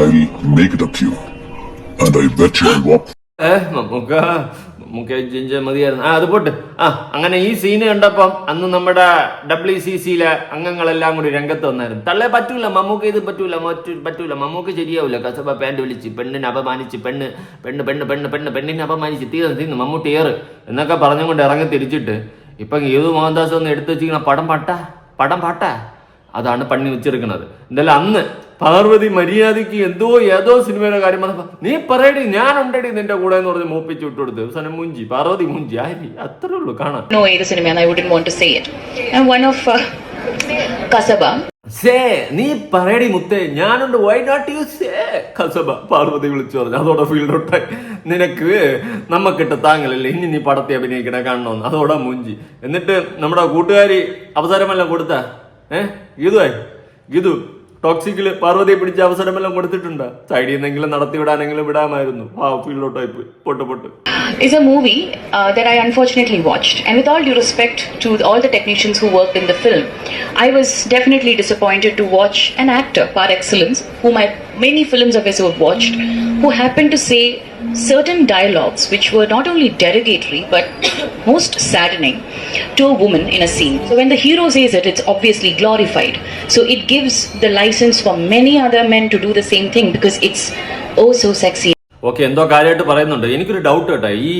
S5: I'll make it up to you. And I bet you will walk.
S4: ഏ മമ്മൂക്ക മമ്മൂക്ക ജിഞ്ച മതിയായിരുന്നു. ആ അത് പോട്ട്. ആ അങ്ങനെ ഈ സീന് കണ്ടപ്പം അന്ന് നമ്മുടെ ഡബ്ല്യു സി സിയിലെ അംഗങ്ങളെല്ലാം കൂടി രംഗത്ത് വന്നായിരുന്നു. തള്ളേ പറ്റൂല മമ്മൂക്ക് ഇത് പറ്റൂല മറ്റു പറ്റൂല. മമ്മൂക്ക് ശരിയാവില്ല കസബ പാന്റ് വിളിച്ച് പെണ്ണിനെ അപമാനിച്ച് പെണ്ണ് പെണ്ണ് പെണ്ണ് പെണ്ണ് പെണ്ണ് പെണ്ണിനെ അപമാനിച്ച് തീർന്ന് തീർന്ന് മമ്മൂട്ടി ഏറ് എന്നൊക്കെ പറഞ്ഞുകൊണ്ട് ഇറങ്ങി തിരിച്ചിട്ട് ഇപ്പൊ ഗീതു മോഹൻദാസ് ഒന്ന് എടുത്തു വെച്ചിരിക്കുന്ന പടം പാട്ട? പടം പാട്ട? അതാണ് പണി വെച്ചെടുക്കുന്നത്. എന്തായാലും അന്ന് പാർവതി മര്യാദയ്ക്ക് എന്തോ ഏതോ സിനിമയുടെ കാര്യം പറഞ്ഞപ്പോ നീ പറയടി ഞാൻ ഉണ്ടടി നിന്റെ കൂടെ എന്ന് പറഞ്ഞ് മൂപ്പിച്ച് വിട്ടുകൊടുത്ത്. അവസാനം മുഞ്ചി പാർവതി മുഞ്ചി. ആരി അത്രേ ഉള്ളൂ കാണാൻ.
S8: Know ഏത് സിനിമയാണ് I wouldn't want to say it one of Kasaba.
S4: Say നീ പറയടി മുത്തേ ഞാനുണ്ട്. Why not you say? Kasaba Parvathy വിളിച്ചു പറഞ്ഞു. അതോടെ ഫീൽഡ് നിനക്ക് നമ്മക്കിട്ട് താങ്ങലല്ലേ ഇനി നീ പടത്തെ അഭിനയിക്കണ കാണണമെന്ന് അതോടെ മുഞ്ചി. എന്നിട്ട് നമ്മുടെ കൂട്ടുകാരി അവസരമെല്ലാം കൊടുത്ത? ഏ ഗീതുവായി ഗീതു ടോക്സിക്കിൽ പാർവതിയെ പിടിച്ച അവസരമെല്ലാം കൊടുത്തിട്ടുണ്ട് സൈഡിൽ നിന്നെങ്കിലും നടത്തി വിടാനെങ്കിലും വിടാമായിരുന്നു ആ ഫീൽഡ് ഔട്ടായി പോയി പൊട്ട് പൊട്ട്
S8: is a movie uh, that I unfortunately watched. And with all due respect to all the technicians who worked in the film, I was definitely disappointed to watch an actor par excellence, whom I many films of his have watched, who happened to say certain dialogues which were not only derogatory but most saddening to a woman in a scene. So when the hero says it, it's obviously glorified. So it gives the license for many other men to do the same thing because it's oh so sexy
S4: okay എന്തോ കാര്യമായിട്ട് പറയുന്നുണ്ട് എനിക്കൊരു doubt കേട്ടോ ഈ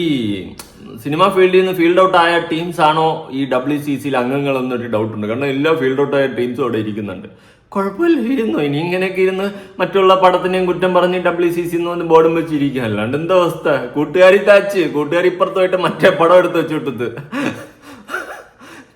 S4: cinema ഫീൽഡിൽ നിന്ന് field out ആയ teams ആണോ ഈ ഡബ്ല്യു സി സിയിൽ അംഗങ്ങൾ എന്നൊരു ഡൗട്ട് ഉണ്ട് കാരണം എല്ലാ ഫീൽഡ് ഔട്ട് ആയ ടീംസും അവിടെ ഇരിക്കുന്നുണ്ട് കുഴപ്പമില്ല ഇരുന്നു ഇനി ഇങ്ങനെയൊക്കെ ഇരുന്ന് മറ്റുള്ള പടത്തിനെയും കുറ്റം പറഞ്ഞ് ഡബ്ല്യു സി സി എന്ന് പറഞ്ഞ് ബോർഡും വെച്ചിരിക്കുക അല്ലാണ്ട് എന്താ അവസ്ഥ? കൂട്ടുകാരി താച്ച്. കൂട്ടുകാരി ഇപ്പുറത്തുമായിട്ട് മറ്റേ പടം എടുത്ത് വെച്ചിട്ടത്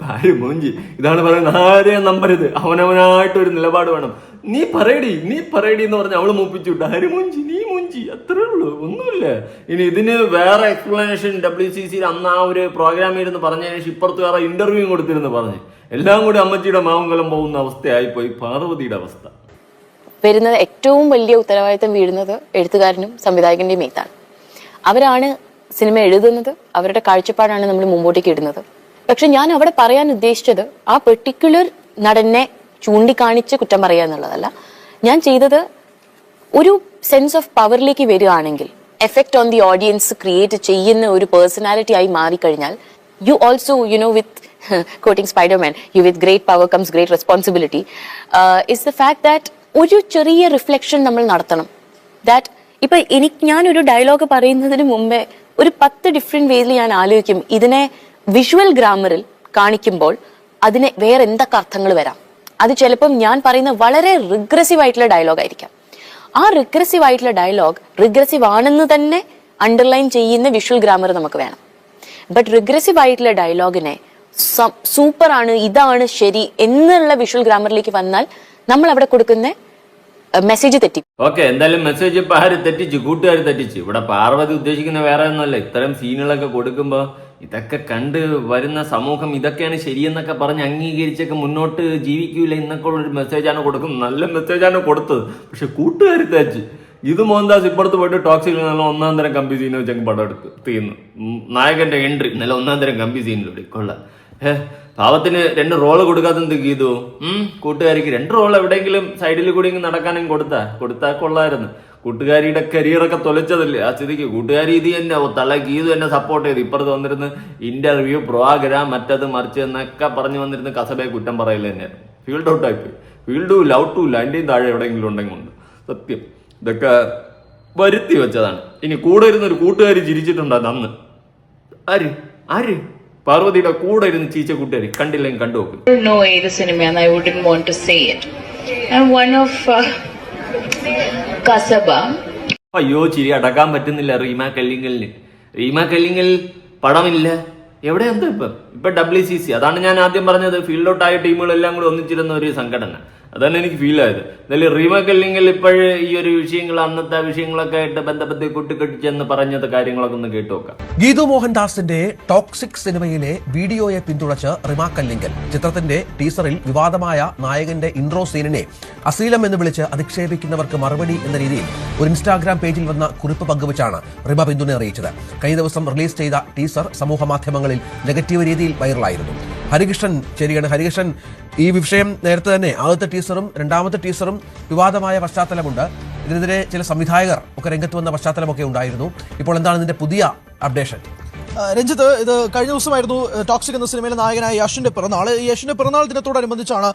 S4: ഭാര്യ മോഞ്ചി. ഇതാണ് പറയുന്നത് ആരെയും നമ്പരുത്. അവനവനായിട്ട് ഒരു നിലപാട് വേണം. നീ പറയടി നീ പറയടി എന്ന് പറഞ്ഞ് അവൾ മൂപ്പിച്ചു. വിട്ടു ആര് നീ മോഞ്ചി. അത്രേ ഉള്ളൂ. ഒന്നുമില്ല. ഇനി ഇതിന് വേറെ എക്സ്പ്ലനേഷൻ ഡബ്ല്യു സി സിയിൽ അന്ന് ആ ഒരു പ്രോഗ്രാമിൽ ഇരുന്ന് പറഞ്ഞതിന് ശേഷം ഇപ്പുറത്ത് വേറെ ഇന്റർവ്യൂ കൊടുത്തിരുന്നു പറഞ്ഞു. എല്ലാം കൂടി അമ്മച്ചിയുടെ മാവങ്കലം പോകുന്ന അവസ്ഥയായിപ്പോയി പാർവതിയുടെ അവസ്ഥ.
S9: വരുന്നത് ഏറ്റവും വലിയ ഉത്തരവാദിത്തം വീഴുന്നത് എഴുത്തുകാരനും സംവിധായകന്റെയും മേത്താണ് അവരാണ് സിനിമ എഴുതുന്നത്. അവരുടെ കാഴ്ചപ്പാടാണ് നമ്മൾ മുമ്പോട്ടേക്ക് ഇടുന്നത്. പക്ഷെ ഞാൻ അവിടെ പറയാൻ ഉദ്ദേശിച്ചത് ആ പെർട്ടിക്കുലർ നടനെ ചൂണ്ടിക്കാണിച്ച് കുറ്റം പറയുക എന്നുള്ളതല്ല. ഞാൻ ചെയ്തത് ഒരു സെൻസ് ഓഫ് പവറിലേക്ക് വരികയാണെങ്കിൽ effect on the audience create ചെയ്യുന്ന ഒരു പേഴ്സണാലിറ്റി ആയി മാറിക്കഴിഞ്ഞാൽ you also you know with quoting Spiderman you with great power comes great responsibility is the fact that ഒരു ചെറിയ റിഫ്ലക്ഷൻ നമ്മൾ നടത്തണം. ദാറ്റ് ഇപ്പൊ എനിക്ക് ഞാനൊരു ഡയലോഗ് പറയുന്നതിന് മുമ്പേ ഒരു പത്ത് ഡിഫറെന്റ് വേയിൽ ഞാൻ ആലോചിക്കും. ഇതിനെ വിഷ്വൽ ഗ്രാമറിൽ കാണിക്കുമ്പോൾ അതിന് വേറെ എന്തൊക്കെ അർത്ഥങ്ങൾ വരാം? അത് ചിലപ്പം ഞാൻ പറയുന്ന വളരെ റിഗ്രസീവ് ആയിട്ടുള്ള ഡയലോഗ് ആയിരിക്കാം. ആ റിഗ്രസീവ് ആയിട്ടുള്ള ഡയലോഗ് റിഗ്രസീവ് ആണെന്ന് തന്നെ അണ്ടർലൈൻ ചെയ്യുന്ന വിഷ്വൽ ഗ്രാമർ നമുക്ക് വേണം. ബട്ട് റിഗ്രസീവ് ആയിട്ടുള്ള ഡയലോഗിനെ സൂപ്പർ ആണ് ഇതാണ് ശരി എന്നുള്ള വിഷ്വൽ ഗ്രാമറിലേക്ക് വന്നാൽ നമ്മൾ അവിടെ കൊടുക്കുന്ന മെസ്സേജ് തെറ്റി.
S4: ഓക്കെ എന്തായാലും മെസ്സേജ് ഇപ്പൊ ആര് തെറ്റിച്ചു കൂട്ടുകാർ തെറ്റിച്ചു? ഇവിടെ പാർവതി ഉദ്ദേശിക്കുന്ന വേറെ ഒന്നുമല്ല. ഇത്തരം സീനുകളൊക്കെ കൊടുക്കുമ്പോ ഇതൊക്കെ കണ്ട് വരുന്ന സമൂഹം ഇതൊക്കെയാണ് ശരിയെന്നൊക്കെ പറഞ്ഞ് അംഗീകരിച്ചൊക്കെ മുന്നോട്ട് ജീവിക്കൂല എന്നൊക്കെ ഉള്ളൊരു മെസ്സേജാണ് കൊടുക്കുന്നത്. നല്ല മെസ്സേജാണ് കൊടുത്തത്. പക്ഷെ കൂട്ടുകാർ തേച്ച് ഇത് മോഹൻദാസ് ഇപ്പുറത്ത് പോയിട്ട് ടോക്സിൽ നല്ല ഒന്നാം തരം കമ്പി സീൻ വെച്ചങ്ങ് പടം എടുത്ത് തീർന്നു. നായകന്റെ എൻട്രി നല്ല ഒന്നാം തരം കമ്പി സീനിലൂടെ കൊള്ളാം. ഏഹ് പാവത്തിന് രണ്ട് റോൾ കൊടുക്കാത്തെന്ത് ചെയ്തു? ഉം കൂട്ടുകാരിക്ക് രണ്ട് റോൾ എവിടെയെങ്കിലും സൈഡിൽ കൂടി നടക്കാനും കൊടുത്താ? കൊടുത്താൽ കൊള്ളായിരുന്നു. കൂട്ടുകാരിയുടെ കരിയറൊക്കെ തൊലച്ചതല്ലേ? ആ സ്ഥിതിക്ക് കൂട്ടുകാരി ഇത് തന്നെ ഓ, ഇത് തന്നെ സപ്പോർട്ട് ചെയ്ത്. ഇപ്പുറത്ത് വന്നിരുന്ന് ഇന്റർവ്യൂ പ്രോഗ്രാം മറ്റത് മറിച്ച് എന്നൊക്കെ പറഞ്ഞു വന്നിരുന്ന കസബയെ കുറ്റം പറയില്ല തന്നെ. ഫീൽഡ് ഔട്ട് ആയിപ്പോയി. ഫീൽഡും ഇല്ല ഔട്ടും ഇല്ല. അതിന്റെയും താഴെ എവിടെയെങ്കിലും ഉണ്ടെങ്കിൽ ഉണ്ട്. സത്യം. ഇതൊക്കെ വരുത്തി വെച്ചതാണ്. ഇനി കൂടെ ഇരുന്ന് ഒരു കൂട്ടുകാരി ചിരിച്ചിട്ടുണ്ട് അന്ന് ആര്? ആര്? പാർവതിയുടെ കൂടെ ഇരുന്ന് ചീച്ച കൂട്ടുകാരി കണ്ടില്ലെങ്കിൽ കണ്ടു നോക്ക്.
S8: Kasaba,
S4: അയ്യോ ചിരി അടക്കാൻ പറ്റുന്നില്ല റീമ കല്ലിങ്ങലിന് റീമ കല്ലിങ്ങൽ പടമില്ല. എവിടെ എന്താ ഇപ്പം? ഇപ്പൊ ഡബ്ല്യു സി സി അതാണ് ഞാൻ ആദ്യം പറഞ്ഞത്. ഫീൽഡ് ഔട്ടായ ടീമുകളെല്ലാം കൂടി ഒന്നിച്ചിരുന്ന ഒരു സംഘടന. അതാണ് എനിക്ക് ഫീൽ ആയത്. എന്തായാലും റീമേക്ക് അല്ലെങ്കിൽ ഇപ്പോഴ് ഈ ഒരു വിഷയങ്ങൾ അന്നത്തെ വിഷയങ്ങളൊക്കെ ആയിട്ട് ബന്ധപ്പെട്ട് കൂട്ടിക്കെട്ടിച്ചെന്ന് പറഞ്ഞത് കാര്യങ്ങളൊക്കെ ഒന്ന് കേട്ടു നോക്കാം.
S10: ഗീതു മോഹൻദാസിന്റെ ടോക്സിക് സിനിമയിലെ വീഡിയോയെ പിന്തുണച്ച് റിമാക്ക് അല്ലെങ്കിൽ. ചിത്രത്തിന്റെ ടീസറിൽ വിവാദമായ നായകന്റെ ഇൻട്രോ സീനിനെ അശ്ലീലം എന്ന് വിളിച്ച് അധിക്ഷേപിക്കുന്നവർക്ക് മറുപടി എന്ന രീതിയിൽ ഒരു ഇൻസ്റ്റാഗ്രാം പേജിൽ വന്ന കുറിപ്പ് പങ്കുവച്ചാണ് റിമ പിന്തുണ അറിയിച്ചത്. കഴിഞ്ഞ ദിവസം റിലീസ് ചെയ്ത ടീസർ സമൂഹ മാധ്യമങ്ങളിൽ നെഗറ്റീവ് രീതിയിൽ വൈറലായിരുന്നു ഹരികൃഷ്ണൻ ശരിയാണ്. ഹരികൃഷ്ണൻ ഈ വിഷയം നേരത്തെ തന്നെ ആദ്യത്തെ ടീസറും രണ്ടാമത്തെ ടീസറും വിവാദമായ പശ്ചാത്തലമുണ്ട്. ഇതിനെതിരെ ചില സംവിധായകർ ഒക്കെ രംഗത്ത് വന്ന പശ്ചാത്തലമൊക്കെ ഉണ്ടായിരുന്നു. ഇപ്പോൾ എന്താണ് ഇതിന്റെ പുതിയ അപ്ഡേഷൻ
S11: രഞ്ജിത്ത് ഇത് കഴിഞ്ഞ ദിവസമായിരുന്നു ടോക്സിക് എന്ന സിനിമയിലെ നായകനായ യഷിന്റെ പിറന്നാൾ. യശുന്റെ പിറന്നാൾ ദിനത്തോടനുബന്ധിച്ചാണ്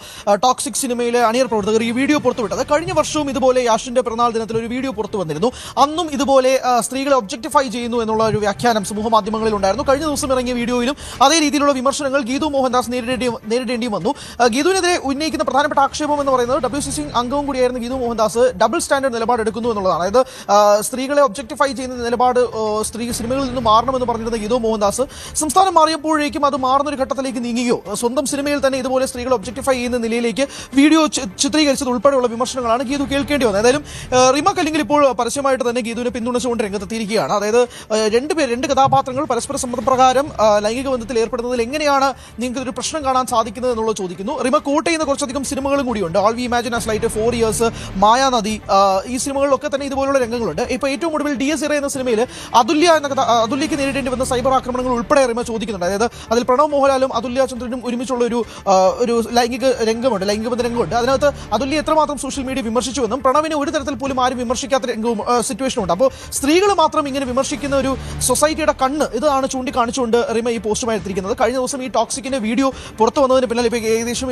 S11: ടോക്സിക് സിനിമയിലെ അണിയർ പ്രവർത്തകർ ഈ വീഡിയോ പുറത്തുവിട്ടത്. കഴിഞ്ഞ വർഷവും ഇതുപോലെ യാഷിന്റെ പിറന്നാൾ ദിനത്തിൽ ഒരു വീഡിയോ പുറത്തു വന്നിരുന്നു. അന്നും ഇതുപോലെ സ്ത്രീകളെ ഒബ്ജക്ടിഫൈ ചെയ്യുന്നു എന്നുള്ള ഒരു വ്യാഖ്യാനം സമൂഹ മാധ്യമങ്ങളിൽ ഉണ്ടായിരുന്നു. കഴിഞ്ഞ ദിവസം ഇറങ്ങിയ വീഡിയോയിലും അതേ രീതിയിലുള്ള വിമർശനങ്ങൾ ഗീതു മോഹൻദാസ് നേരിടേണ്ടി നേരിടേണ്ടി വന്നു. ഗീതുവിനെതിരെ ഉന്നയിക്കുന്ന പ്രധാനപ്പെട്ട ആക്ഷേപം എന്ന് പറയുന്നത് ഡബ്ല്യു സി അംഗവും കൂടിയായിരുന്ന ഗീതു മോഹൻദാസ്. ഡബിൾ സ്റ്റാൻഡേർഡ് നിലപാട് എടുക്കുന്നു എന്നുള്ളതാണ്. അതായത് സ്ത്രീകളെ ഒബ്ജക്ടിഫൈ ചെയ്യുന്ന നിലപാട് സ്ത്രീ സിനിമകളിൽ നിന്ന് മാറണമെന്ന് പറഞ്ഞിരുന്ന ഗീതു ഗീതു മോഹൻദാസ് സംസ്ഥാനം മാറിയപ്പോഴേക്കും അത് മാറുന്നൊരു ഘട്ടത്തിലേക്ക് നീങ്ങിയോ സ്വന്തം സിനിമയിൽ തന്നെ ഇതുപോലെ സ്ത്രീകളെ ഒബ്ജക്ടിഫൈ ചെയ്യുന്ന നിലയിലേക്ക് വീഡിയോ ചിത്രീകരിച്ചത് ഉൾപ്പെടെയുള്ള വിമർശനങ്ങളാണ് ഗീതു കേൾക്കേണ്ടി വന്നത്. ഏതായാലും റിമ കല്ലിങ്കിൽ ഇപ്പോൾ പരസ്യമായിട്ട് തന്നെ ഗീതുവിനെ പിന്തുണച്ചുകൊണ്ട് രംഗത്തെത്തിയിരിക്കുകയാണ്. അതായത് രണ്ട് പേർ രണ്ട് കഥാപാത്രങ്ങൾ പരസ്പര സമ്മതപ്രകാരം പ്രകാരം ലൈംഗിക ബന്ധത്തിൽ ഏർപ്പെടുന്നതിൽ എങ്ങനെയാണ് നിങ്ങൾക്ക് ഒരു പ്രശ്നം കാണാൻ സാധിക്കുന്നത് എന്നുള്ളത് ചോദിക്കുന്നു. റിമ കോട്ട് ചെയ്യുന്ന കുറച്ചധികം സിനിമകളും കൂടിയുണ്ട്. All we imagine as light for years Mayaanadhi ഈ സിനിമകളിലൊക്കെ തന്നെ ഇതുപോലുള്ള രംഗങ്ങളുണ്ട്. ഇപ്പോൾ ഏറ്റവും ഒടുവിൽ ഡി എസ് ഇറ എന്ന സിനിമയിൽ അതുല്യ എന്ന കഥ അതുല്യക്ക് നേരിടേണ്ടി വന്ന സൈബർ ആക്രമണങ്ങൾ ഉൾപ്പെടെ റിമ ചോദിക്കുന്നുണ്ട്. അതായത് അതിൽ പ്രണവ് മോഹൻലാലും അതുല്യ ചന്ദ്രനും ഒരുമിച്ചുള്ള ഒരു ഒരു ലൈംഗിക രംഗമുണ്ട് ലൈംഗിക രംഗമുണ്ട്. അതിനകത്ത് അതുല്യ എത്രമാത്രം സോഷ്യൽ മീഡിയ വിമർശിച്ചുവെന്നും പ്രണവിനെ ഒരു തരത്തിൽ പോലും ആരും വിമർശിക്കാത്ത രംഗവും സിറ്റുവേഷൻ ഉണ്ട്. അപ്പോൾ സ്ത്രീകൾ മാത്രം ഇങ്ങനെ വിമർശിക്കുന്ന ഒരു സൊസൈറ്റിയുടെ കണ്ണ് ഇതാണ് ചൂണ്ടിക്കാണിച്ചുകൊണ്ട് റിമ ഈ പോസ്റ്റുമായി എത്തിയിരിക്കുന്നത് കഴിഞ്ഞ ദിവസം ഈ ടോക്സിക്കിന്റെ വീഡിയോ പുറത്തു വന്നതിന് പിന്നാലെ ഇപ്പോൾ ഏകദേശം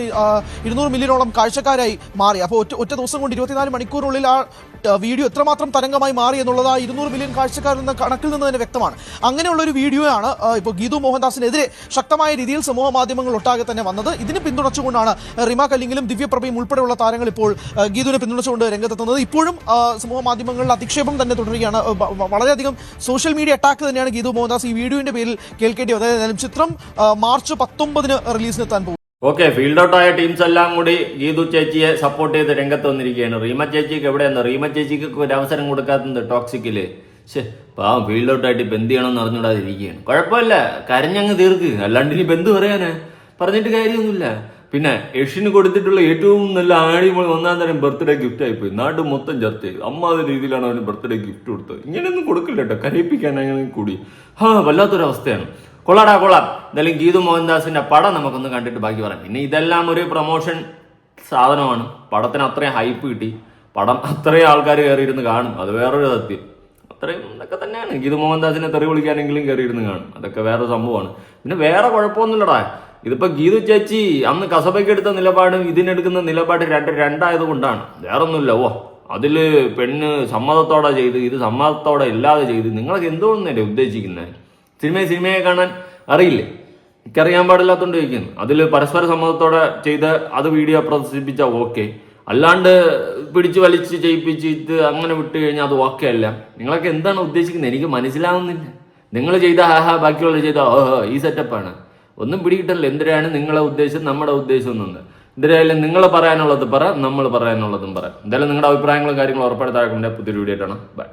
S11: ഇരുന്നൂറ് മില്യണോളം കാഴ്ചക്കാരായി മാറി. അപ്പോൾ ഒറ്റ ഒറ്റ ദിവസം കൊണ്ട് ഇരുപത്തിനാല് മണിക്കൂറിനുള്ളിൽ ആ, വീഡിയോ എത്രമാത്രം തരംഗമായി മാറി എന്നുള്ളത് ആ ഇരുന്നൂറ് മില്യൺ കാഴ്ചക്കാരിൽ നിന്ന് കണക്കിൽ നിന്ന് തന്നെ വ്യക്തമാണ്. അങ്ങനെയുള്ള ഒരു വീഡിയോയാണ് ഇപ്പോൾ ഗീതു മോഹൻദാസിനെതിരെ ശക്തമായ രീതിയിൽ സമൂഹ മാധ്യമങ്ങൾ ഒട്ടാകെ തന്നെ വന്നത്. ഇതിന് പിന്തുണച്ചുകൊണ്ടാണ് റിമ കല്ലിങ്ങിലും ദിവ്യപ്രഭയും ഉൾപ്പെടെയുള്ള താരങ്ങൾ ഇപ്പോൾ ഗീതുവിനെ പിന്തുണച്ചുകൊണ്ട് രംഗത്തെത്തുന്നത്. ഇപ്പോഴും സമൂഹ മാധ്യമങ്ങളിൽ അധിക്ഷേപം തന്നെ തുടരുകയാണ്. വളരെയധികം സോഷ്യൽ മീഡിയ അറ്റാക്ക് തന്നെയാണ് ഗീതു മോഹൻദാസ് ഈ വീഡിയോന്റെ പേരിൽ കേൾക്കേണ്ടി ഏതായാലും ചിത്രം മാർച്ച് പത്തൊമ്പതിന് റിലീസിനെത്താൻ പോകും
S4: ഓക്കെ ഫീൽഡ് ഔട്ട് ആയ ടീംസ് എല്ലാം കൂടി ഗീതു ചേച്ചിയെ സപ്പോർട്ട് ചെയ്ത് രംഗത്ത് വന്നിരിക്കുകയാണ്. റീമ ചേച്ചിക്ക് എവിടെയെന്ന്? റീമ ചേച്ചിക്ക് ഒരു അവസരം കൊടുക്കാത്തത് ടോക്സിക്കിൽ ശേ പാവം ഫീൽഡ് ഔട്ട് ആയിട്ട് ഇപ്പൊ എന്ത് ചെയ്യണമെന്ന് അറിഞ്ഞൂടാതിരിക്കുകയാണ് കുഴപ്പമില്ല കരഞ്ഞങ്ങ് തീർക്ക്. അല്ലാണ്ട് ഇനി ബന്ധു പറയാന്? പറഞ്ഞിട്ട് കാര്യമൊന്നുമില്ല. പിന്നെ യഷിന് കൊടുത്തിട്ടുള്ള ഏറ്റവും നല്ല ആടിമൊഴി ഒന്നാം തരം ബർത്ത്ഡേ ഗിഫ്റ്റ് ആയിപ്പോയി. നാട് മൊത്തം ചർച്ച ചെയ്തു. രീതിയിലാണ് അവന് ബർത്ത്ഡേ ഗിഫ്റ്റ് കൊടുത്തത്. ഇങ്ങനെയൊന്നും കൊടുക്കില്ല കേട്ടോ. കരയിപ്പിക്കാൻ അങ്ങനെ കൂടി. ഹാ വല്ലാത്തൊരവസ്ഥയാണ്. കൊള്ളാടാ കൊള്ളാം. എന്തായാലും ഗീതു മോഹൻദാസിന്റെ പടം നമുക്കൊന്ന് കണ്ടിട്ട് ബാക്കി പറയാം. പിന്നെ ഇതെല്ലാം ഒരു പ്രൊമോഷൻ സാധനമാണ്. പടത്തിന് അത്രയും ഹൈപ്പ് കിട്ടി. പടം അത്രയും ആൾക്കാർ കയറിയിരുന്ന് കാണും. അത് വേറൊരു സത്യം. അത്രയും ഇതൊക്കെ തന്നെയാണ്. ഗീതു മോഹൻദാസിനെ തെറി വിളിക്കാനെങ്കിലും കയറിയിരുന്ന് കാണും. അതൊക്കെ വേറെ സംഭവമാണ്. പിന്നെ വേറെ കുഴപ്പമൊന്നുമില്ലടാ. ഇതിപ്പോ ഗീതു ചേച്ചി അന്ന് കസബയ്ക്ക് എടുത്ത നിലപാടും ഇതിനെടുക്കുന്ന നിലപാട് രണ്ട് രണ്ടായത് കൊണ്ടാണ്. വേറൊന്നുമില്ല. ഓ അതിൽ പെണ്ണ് സമ്മതത്തോടെ ചെയ്ത് ഇത് സമ്മതത്തോടെ ഇല്ലാതെ ചെയ്ത് നിങ്ങളൊക്കെ എന്തുകൊണ്ടല്ലേ ഉദ്ദേശിക്കുന്നത് സിനിമയെ സിനിമയെ കാണാൻ അറിയില്ലേ? എനിക്കറിയാൻ പാടില്ലാത്തോണ്ട് ചോദിക്കുന്നു. അതിൽ പരസ്പര സമ്മതത്തോടെ ചെയ്ത് അത് വീഡിയോ പ്രദർശിപ്പിച്ച ഓക്കെ അല്ലാണ്ട് പിടിച്ച് വലിച്ച് ഇത് അങ്ങനെ വിട്ട് കഴിഞ്ഞാൽ അത് ഓക്കെ അല്ല. നിങ്ങളൊക്കെ എന്താണ് ഉദ്ദേശിക്കുന്നത്? എനിക്ക് മനസ്സിലാവുന്നില്ല. നിങ്ങൾ ചെയ്ത ഹാ ഹാ ബാക്കിയുള്ള ചെയ്ത ഓഹോ ഈ സെറ്റപ്പാണ് ഒന്നും പിടികിട്ടല്ല എന്തിനാണ് നിങ്ങളെ ഉദ്ദേശം നമ്മുടെ ഉദ്ദേശം എന്നുണ്ട് എന്തായാലും നിങ്ങൾ പറയാനുള്ളത് പറ നമ്മൾ പറയാനുള്ളതും പറ. എന്തായാലും നിങ്ങളുടെ അഭിപ്രായങ്ങളും കാര്യങ്ങളും ഉറപ്പെടുത്താൻ പുതിയൊരു വീഡിയോ ആയിട്ടാണ് ബൈ